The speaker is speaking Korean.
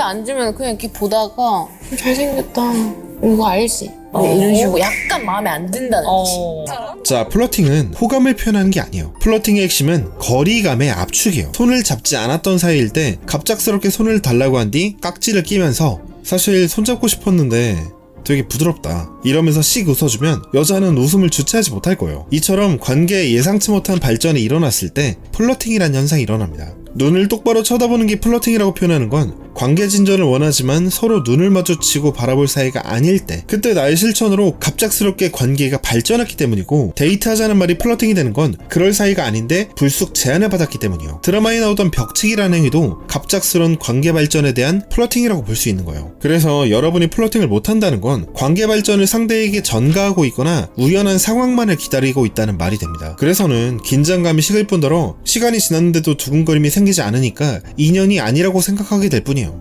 옆에 앉으면 그냥 이렇게 보다가 잘생겼다. 이거 알지? 네, 이런 식으로 약간 마음에 안 든다는 뜻이. 어. 자, 플러팅은 호감을 표현하는 게 아니에요. 플러팅의 핵심은 거리감의 압축이에요. 손을 잡지 않았던 사이일 때 갑작스럽게 손을 달라고 한 뒤 깍지를 끼면서 사실 손잡고 싶었는데 되게 부드럽다. 이러면서 씩 웃어주면 여자는 웃음을 주체하지 못할 거예요. 이처럼 관계에 예상치 못한 발전이 일어났을 때 플러팅이란 현상이 일어납니다. 눈을 똑바로 쳐다보는 게 플러팅이라고 표현하는 건 관계 진전을 원하지만 서로 눈을 마주치고 바라볼 사이가 아닐 때 그때 나의 실천으로 갑작스럽게 관계가 발전했기 때문이고 데이트하자는 말이 플러팅이 되는 건 그럴 사이가 아닌데 불쑥 제안을 받았기 때문이요. 드라마에 나오던 벽치기라는 행위도 갑작스런 관계 발전에 대한 플러팅이라고 볼 수 있는 거예요. 그래서 여러분이 플러팅을 못한다는 건 관계 발전을 상대에게 전가하고 있거나 우연한 상황만을 기다리고 있다는 말이 됩니다. 그래서는 긴장감이 식을 뿐더러 시간이 지났는데도 두근거림이 생기지 않으니까 인연이 아니라고 생각하게 될 뿐이에요.